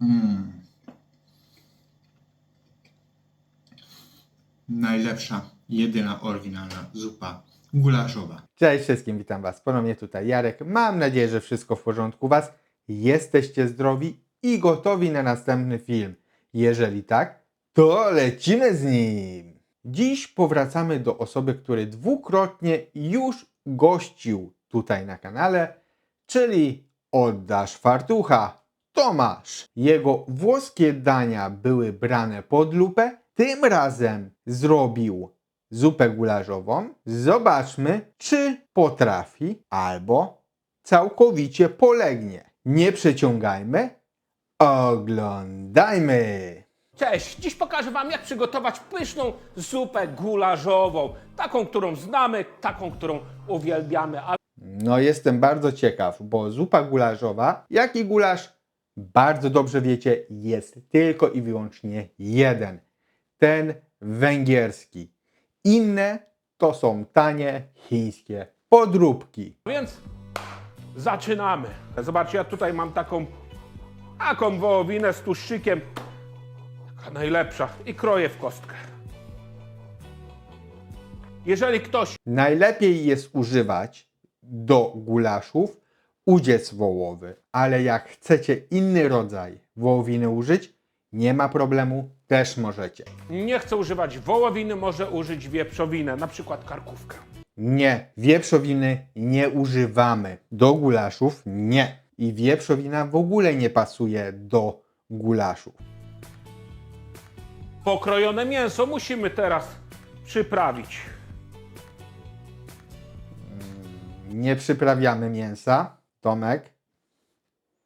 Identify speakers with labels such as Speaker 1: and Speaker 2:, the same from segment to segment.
Speaker 1: Mm. Najlepsza, jedyna oryginalna zupa gulaszowa.
Speaker 2: Cześć wszystkim, witam Was. Ponownie tutaj Jarek. Mam nadzieję, że wszystko w porządku Was. Jesteście zdrowi i gotowi na następny film. Jeżeli tak, to lecimy z nim. Dziś powracamy do osoby, który dwukrotnie już gościł tutaj na kanale, czyli Oddasz Fartucha. Tomasz. Jego włoskie dania były brane pod lupę. Tym razem zrobił zupę gulaszową. Zobaczmy, czy potrafi albo całkowicie polegnie. Nie przeciągajmy, oglądajmy.
Speaker 3: Cześć! Dziś pokażę Wam, jak przygotować pyszną zupę gulażową. Taką, którą znamy, taką, którą uwielbiamy. Ale
Speaker 2: No jestem bardzo ciekaw, bo zupa gulaszowa, jak i gulasz, bardzo dobrze wiecie, jest tylko i wyłącznie jeden. Ten węgierski. Inne to są tanie chińskie podróbki.
Speaker 3: więc zaczynamy. Zobaczcie, ja tutaj mam taką, taką wołowinę z tłuszczykiem. Taka najlepsza. I kroję w kostkę. Jeżeli ktoś
Speaker 2: Najlepiej jest używać do gulaszów udziec wołowy, ale jak chcecie inny rodzaj wołowiny użyć, nie ma problemu, też możecie.
Speaker 3: nie chce używać wołowiny, może użyć wieprzowinę, na przykład karkówkę.
Speaker 2: Nie, wieprzowiny nie używamy. Do gulaszów nie. I wieprzowina w ogóle nie pasuje do gulaszów.
Speaker 3: Pokrojone mięso musimy teraz przyprawić.
Speaker 2: Nie przyprawiamy mięsa. Tomek,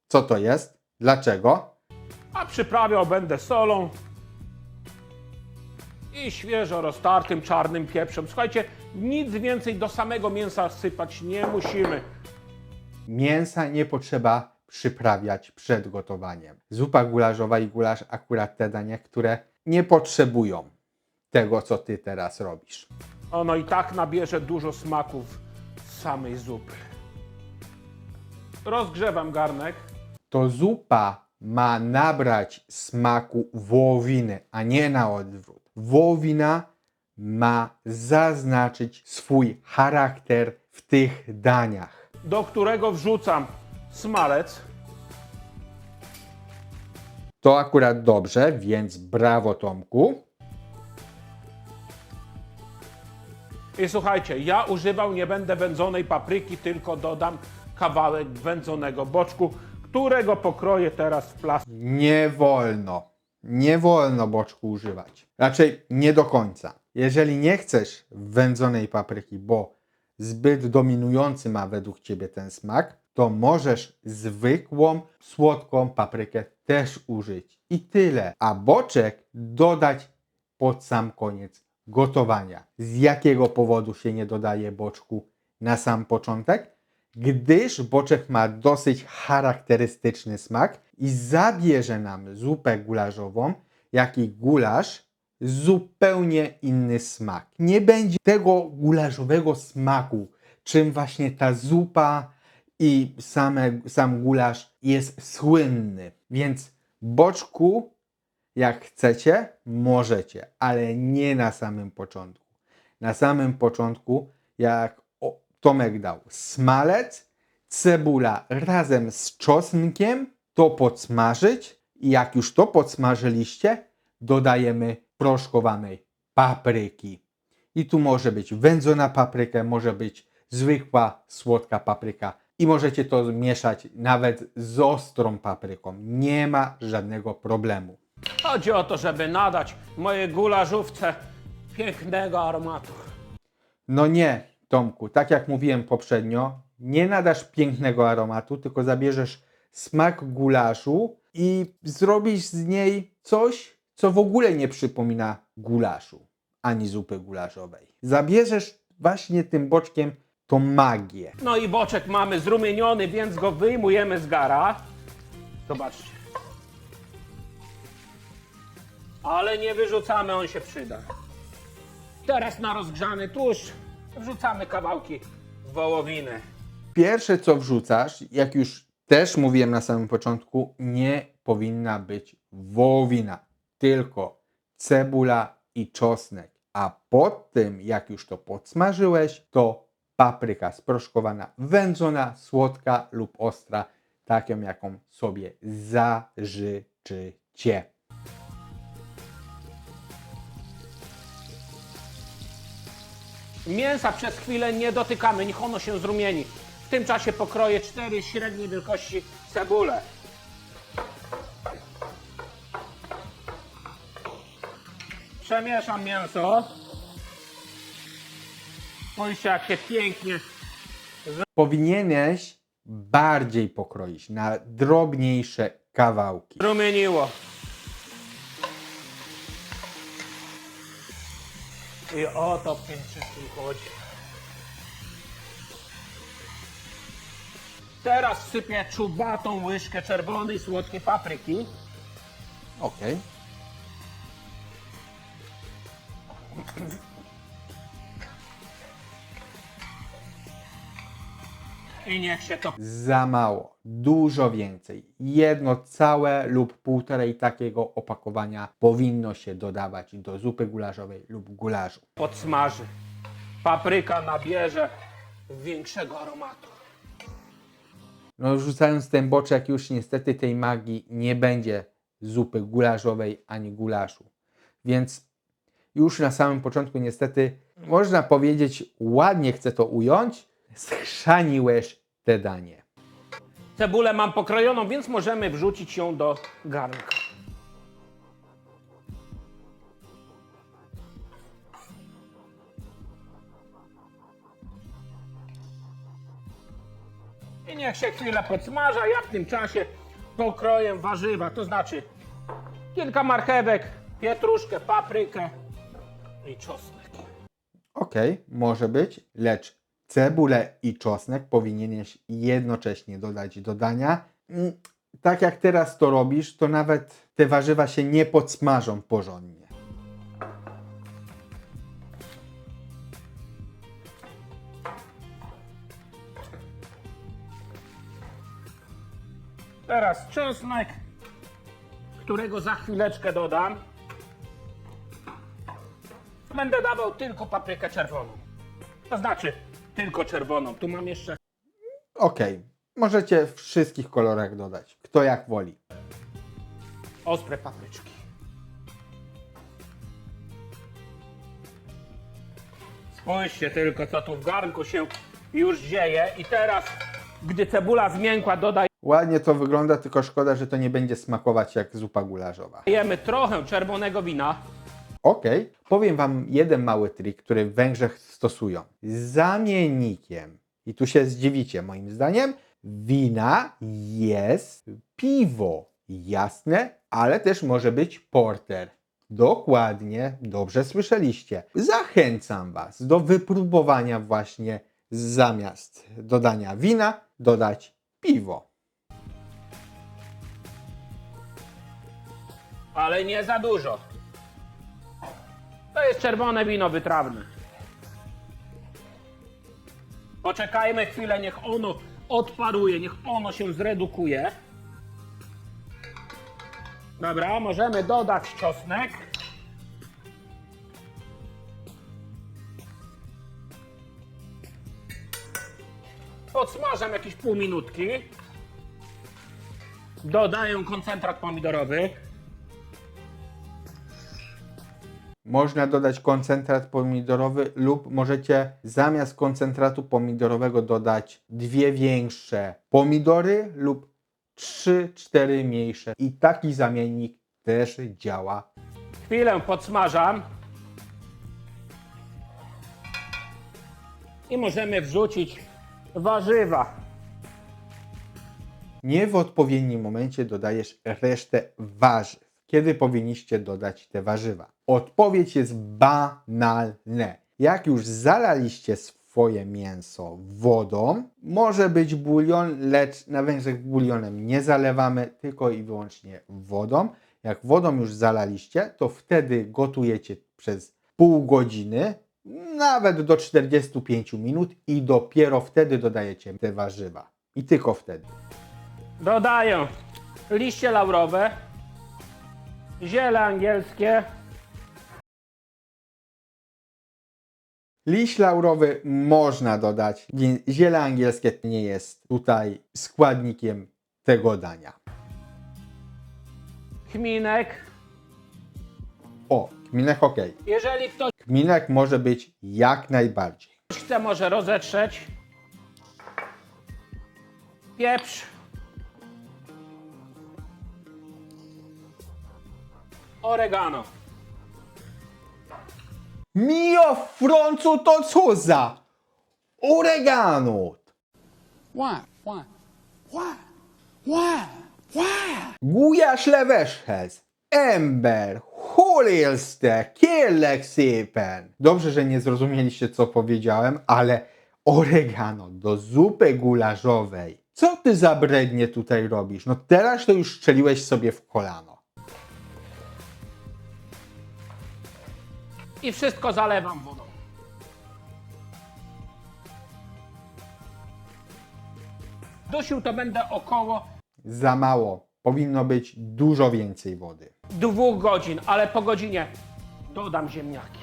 Speaker 2: co to jest? Dlaczego?
Speaker 3: A przyprawiał będę solą i świeżo roztartym czarnym pieprzem. Słuchajcie, nic więcej do samego mięsa sypać nie musimy.
Speaker 2: Mięsa nie potrzeba przyprawiać przed gotowaniem. Zupa gulaszowa i gulasz akurat te dania, które nie potrzebują tego, co ty teraz robisz.
Speaker 3: Ono i tak nabierze dużo smaków z samej zupy. Rozgrzewam garnek.
Speaker 2: To zupa ma nabrać smaku wołowiny, a nie na odwrót. Wołowina ma zaznaczyć swój charakter w tych daniach.
Speaker 3: do którego wrzucam smalec.
Speaker 2: To akurat dobrze, więc brawo Tomku.
Speaker 3: I słuchajcie, ja używał nie będę wędzonej papryki, tylko dodam kawałek wędzonego boczku, którego pokroję teraz w plastik.
Speaker 2: Nie wolno, nie wolno boczku używać. Raczej nie do końca. Jeżeli nie chcesz wędzonej papryki, bo zbyt dominujący ma według ciebie ten smak, to możesz zwykłą, słodką paprykę też użyć. I tyle. A boczek dodać pod sam koniec gotowania. Z jakiego powodu się nie dodaje boczku na sam początek? Gdyż boczek ma dosyć charakterystyczny smak i zabierze nam zupę gulaszową, jak i gulasz zupełnie inny smak. Nie będzie tego gulaszowego smaku, czym właśnie ta zupa i same, sam gulasz jest słynny. Więc boczku, jak chcecie, możecie, ale nie na samym początku. Na samym początku, jak Tomek dał smalec, cebula razem z czosnkiem, to podsmażyć i jak już to podsmażyliście, dodajemy proszkowanej papryki. I tu może być wędzona papryka, może być zwykła słodka papryka i możecie to mieszać nawet z ostrą papryką. Nie ma żadnego problemu.
Speaker 3: Chodzi o to, żeby nadać mojej gulażówce pięknego aromatu.
Speaker 2: No nie, Tomku, tak jak mówiłem poprzednio, nie nadasz pięknego aromatu, tylko zabierzesz smak gulaszu i zrobisz z niej coś, co w ogóle nie przypomina gulaszu, ani zupy gulaszowej. Zabierzesz właśnie tym boczkiem tą magię.
Speaker 3: No i boczek mamy zrumieniony, więc go wyjmujemy z gara. Zobaczcie. Ale nie wyrzucamy, on się przyda. Teraz na rozgrzany tłuszcz wrzucamy kawałki wołowiny.
Speaker 2: Pierwsze co wrzucasz, jak już też mówiłem na samym początku, nie powinna być wołowina. Tylko cebula i czosnek. A pod tym, jak już to podsmażyłeś, to papryka sproszkowana, wędzona, słodka lub ostra, taką jaką sobie zażyczycie.
Speaker 3: Mięsa przez chwilę nie dotykamy, niech ono się zrumieni. W tym czasie pokroję cztery średniej wielkości cebule. Przemieszam mięso. Spójrzcie, jakie pięknie.
Speaker 2: Powinieneś bardziej pokroić na drobniejsze kawałki.
Speaker 3: Rumieniło. I o to w tym wszystkim chodzi. Teraz sypię czubatą łyżkę czerwonej, słodkiej papryki.
Speaker 2: Ok.
Speaker 3: I niech się to
Speaker 2: Za mało. Dużo więcej. Jedno całe lub półtorej takiego opakowania powinno się dodawać do zupy gulaszowej lub gulaszu.
Speaker 3: podsmaży. Papryka nabierze większego aromatu.
Speaker 2: No rzucając ten boczek już niestety tej magii nie będzie zupy gulaszowej ani gulaszu. Więc już na samym początku niestety można powiedzieć, ładnie chcę to ująć, schrzaniłeś te danie.
Speaker 3: Cebulę mam pokrojoną, więc możemy wrzucić ją do garnka. I niech się chwilę podsmaża, ja w tym czasie pokroję warzywa, to znaczy kilka marchewek, pietruszkę, paprykę i czosnek.
Speaker 2: Ok, może być, lecz cebulę i czosnek powinieneś jednocześnie dodać do dania. Mm, Tak jak teraz to robisz, to nawet te warzywa się nie podsmażą porządnie.
Speaker 3: Teraz czosnek, którego za chwileczkę dodam. Będę dawał tylko paprykę czerwoną. To znaczy tylko czerwoną. Tu mam jeszcze
Speaker 2: Ok, możecie w wszystkich kolorach dodać, kto jak woli.
Speaker 3: ostre papryczki. Spójrzcie tylko, co tu w garnku się już dzieje. I teraz, gdy cebula zmiękła, dodajemy
Speaker 2: Ładnie to wygląda, tylko szkoda, że to nie będzie smakować jak zupa gulaszowa.
Speaker 3: trochę czerwonego wina.
Speaker 2: Ok, powiem Wam jeden mały trik, który w Węgrzech stosują. Zamiennikiem, i tu się zdziwicie moim zdaniem, wina jest piwo. Jasne, ale też może być porter. Dokładnie, dobrze słyszeliście. Zachęcam Was do wypróbowania właśnie zamiast dodania wina, dodać piwo.
Speaker 3: ale nie za dużo. To jest czerwone wino wytrawne. Poczekajmy chwilę, niech ono odparuje, niech ono się zredukuje. Dobra, możemy dodać czosnek. Podsmażam jakieś pół minutki. Dodaję koncentrat pomidorowy.
Speaker 2: Można dodać koncentrat pomidorowy lub możecie zamiast koncentratu pomidorowego dodać dwie większe pomidory lub trzy, cztery mniejsze. I taki zamiennik też działa.
Speaker 3: Chwilę podsmażam. I możemy wrzucić warzywa.
Speaker 2: Nie w odpowiednim momencie dodajesz resztę warzyw. Kiedy powinniście dodać te warzywa? Odpowiedź jest banalna. Jak już zalaliście swoje mięso wodą, może być bulion, lecz na Węgrzech bulionem nie zalewamy, tylko i wyłącznie wodą. Jak wodą już zalaliście, to wtedy gotujecie przez pół godziny, nawet do 45 minut i dopiero wtedy dodajecie te warzywa. I tylko wtedy.
Speaker 3: Dodaję liście laurowe, ziele angielskie,
Speaker 2: Liść laurowy można dodać, więc ziele angielskie nie jest tutaj składnikiem tego dania.
Speaker 3: kminek.
Speaker 2: O, kminek ok.
Speaker 3: Jeżeli ktoś
Speaker 2: Kminek może być jak najbardziej.
Speaker 3: chce, może rozetrzeć. Pieprz. Oregano.
Speaker 2: Mio Froncu to co za? Oregano!
Speaker 4: Why? Why? Why? Why? Why?
Speaker 2: Gulyás leveshez, ember, hol élsz te? Kérlek szépen! Dobrze, że nie zrozumieliście, co powiedziałem, ale oregano do zupy gulaszowej. Co ty za brednie tutaj robisz? No teraz to już strzeliłeś sobie w kolano.
Speaker 3: I wszystko zalewam wodą. Dusił to będę około
Speaker 2: Za mało. Powinno być dużo więcej wody.
Speaker 3: dwóch godzin, ale po godzinie dodam ziemniaki.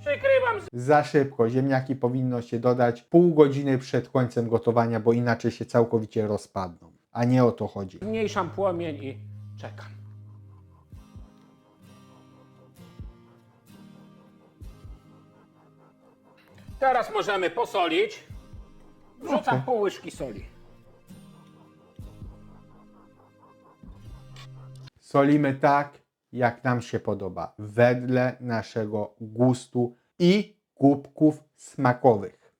Speaker 3: Przykrywam z...
Speaker 2: Za szybko. Ziemniaki powinno się dodać pół godziny przed końcem gotowania, bo inaczej się całkowicie rozpadną. A nie o to chodzi.
Speaker 3: zmniejszam płomień i czekam. Teraz możemy posolić. Wrzucam
Speaker 2: Okej.
Speaker 3: pół łyżki soli.
Speaker 2: Solimy tak, jak nam się podoba, wedle naszego gustu i kubków smakowych.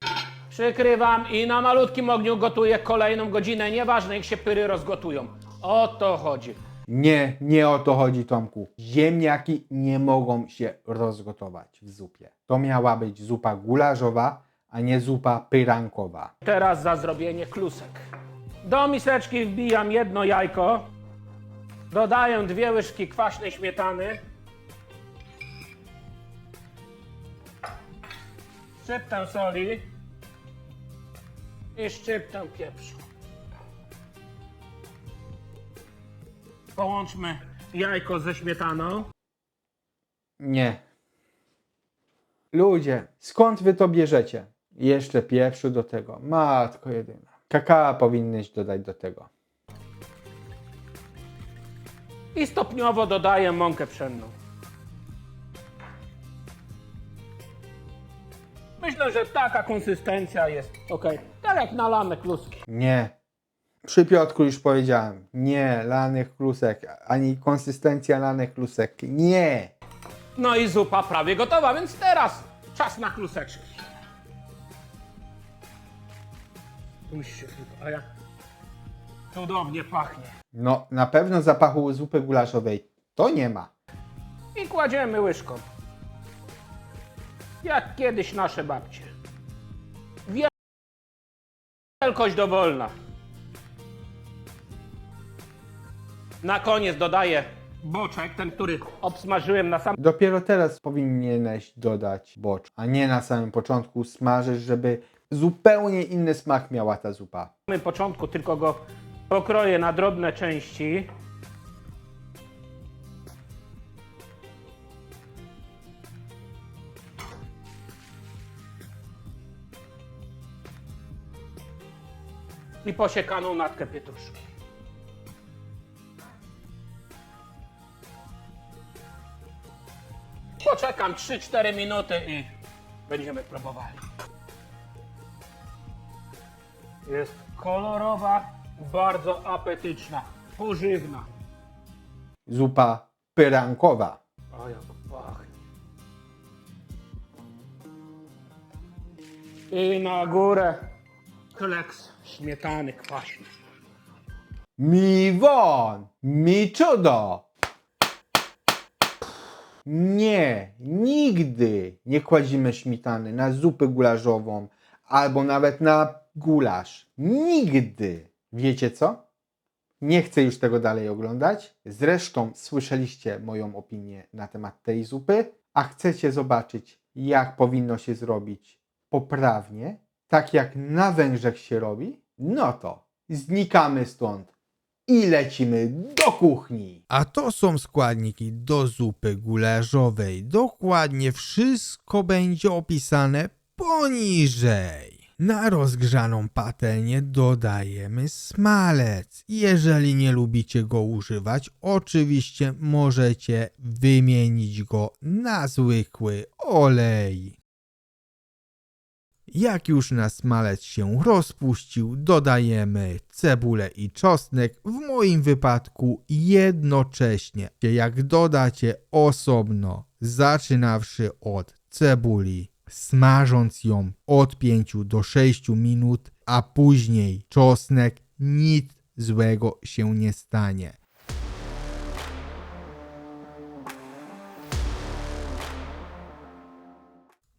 Speaker 3: Przykrywam i na malutkim ogniu gotuję kolejną godzinę. Nieważne, jak się pyry rozgotują. O to chodzi.
Speaker 2: Nie, nie o to chodzi, Tomku. Ziemniaki nie mogą się rozgotować w zupie. To miała być zupa gularzowa, a nie zupa pyrankowa.
Speaker 3: Teraz za zrobienie klusek. Do miseczki wbijam jedno jajko. Dodaję dwie łyżki kwaśnej śmietany. Szczyptę soli. I szczyptę pieprzu. Połączmy jajko ze śmietaną.
Speaker 2: Nie. Ludzie, skąd wy to bierzecie? Jeszcze pieprzu do tego. Matko jedyna. Kakao powinnyś dodać do tego.
Speaker 3: I stopniowo dodaję mąkę pszenną. Myślę, że taka konsystencja jest ok. Tak jak nalane kluski.
Speaker 2: Nie. Przy Piotrku już powiedziałem. Nie, lanych klusek, ani konsystencja lanych klusek. Nie.
Speaker 3: No i zupa prawie gotowa, więc teraz czas na kluseczki. Tylko, a jak cudownie pachnie.
Speaker 2: No, na pewno zapachu zupy gulaszowej to nie ma.
Speaker 3: I kładziemy łyżką. Jak kiedyś nasze babcie. Wiel- Wielkość dowolna. Na koniec dodaję boczek, ten, który obsmażyłem na samym
Speaker 2: Dopiero teraz powinieneś dodać bocz, a nie na samym początku smażysz, żeby zupełnie inny smak miała ta zupa.
Speaker 3: początku, tylko go pokroję na drobne części. I posiekaną natkę pietruszki. Poczekam 3-4 minuty i będziemy próbowali. Jest kolorowa, bardzo apetyczna, pożywna.
Speaker 2: Zupa pyrankowa.
Speaker 3: O jak pachnie. I na górę kleks śmietany kwaśny.
Speaker 2: Mi won! Mi cudo! Nie, nigdy nie kładzimy śmietany na zupę gulaszową albo nawet na gulasz. Nigdy! Wiecie co? Nie chcę już tego dalej oglądać. Zresztą słyszeliście moją opinię na temat tej zupy, a chcecie zobaczyć, jak powinno się zrobić poprawnie, tak jak na Węgrzech się robi, no to znikamy stąd i lecimy do kuchni. A to są składniki do zupy gularzowej. Dokładnie wszystko będzie opisane poniżej. Na rozgrzaną patelnię dodajemy smalec. Jeżeli nie lubicie go używać, oczywiście możecie wymienić go na zwykły olej. Jak już nasz smalec się rozpuścił, dodajemy cebulę i czosnek, w moim wypadku jednocześnie. Jak dodacie osobno, zaczynawszy od cebuli, smażąc ją od 5 do 6 minut, a później czosnek, nic złego się nie stanie.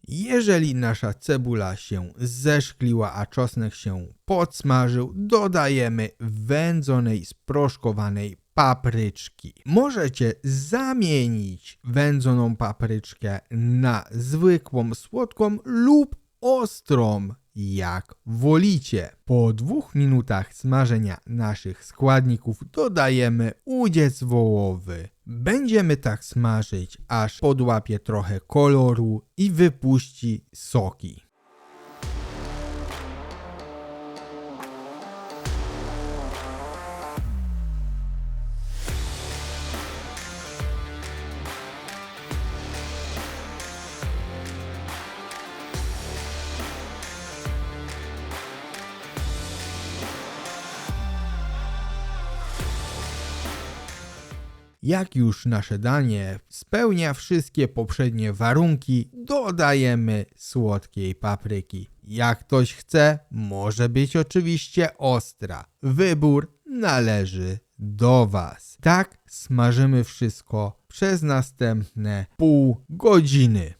Speaker 2: Jeżeli nasza cebula się zeszkliła, a czosnek się podsmażył, dodajemy wędzonej, sproszkowanej papryczki. Możecie zamienić wędzoną papryczkę na zwykłą, słodką lub ostrą, jak wolicie. Po dwóch minutach smażenia naszych składników dodajemy udziec wołowy. Będziemy tak smażyć, aż podłapie trochę koloru i wypuści soki. Jak już nasze danie spełnia wszystkie poprzednie warunki, dodajemy słodkiej papryki. Jak ktoś chce, może być oczywiście ostra. Wybór należy do Was. Tak smażymy wszystko przez następne pół godziny.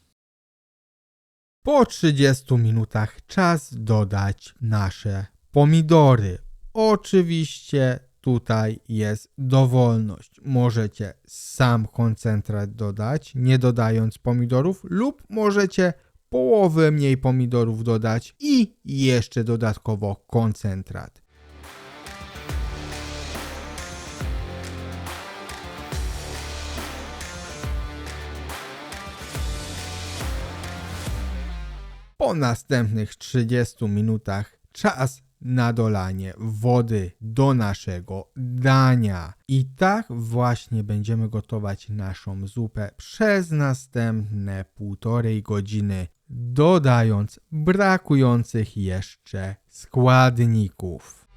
Speaker 2: Po 30 minutach czas dodać nasze pomidory. Oczywiście tutaj jest dowolność. Możecie sam koncentrat dodać, nie dodając pomidorów, lub możecie połowę mniej pomidorów dodać i jeszcze dodatkowo koncentrat. Po następnych 30 minutach czas na dolanie wody do naszego dania. I tak właśnie będziemy gotować naszą zupę przez następne półtorej godziny, dodając brakujących jeszcze składników.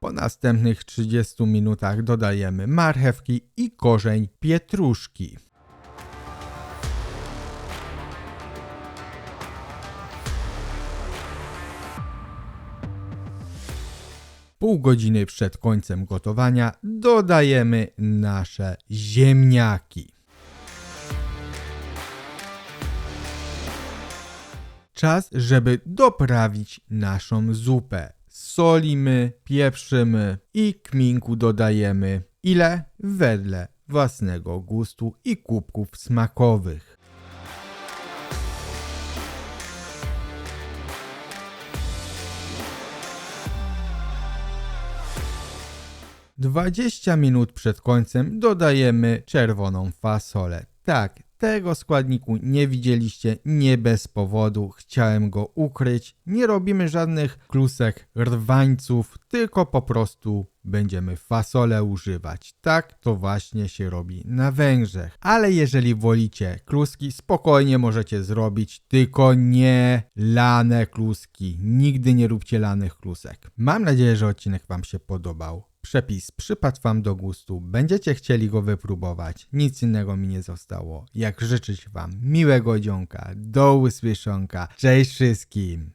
Speaker 2: Po następnych 30 minutach dodajemy marchewki i korzeń pietruszki. Pół godziny przed końcem gotowania dodajemy nasze ziemniaki. Czas, żeby doprawić naszą zupę. Solimy, pieprzymy i kminku dodajemy ile wedle własnego gustu i kubków smakowych. 20 minut przed końcem dodajemy czerwoną fasolę. Tak, tego składniku nie widzieliście nie bez powodu. Chciałem go ukryć. Nie robimy żadnych klusek, rwańców, tylko po prostu będziemy fasolę używać. Tak to właśnie się robi na Węgrzech. Ale jeżeli wolicie kluski, spokojnie możecie zrobić, tylko nie lane kluski. Nigdy nie róbcie lanych klusek. Mam nadzieję, że odcinek Wam się podobał. Przepis przypadł Wam do gustu, będziecie chcieli go wypróbować. Nic innego mi nie zostało. Jak życzyć Wam miłego dzionka, do usłyszonka. Cześć wszystkim!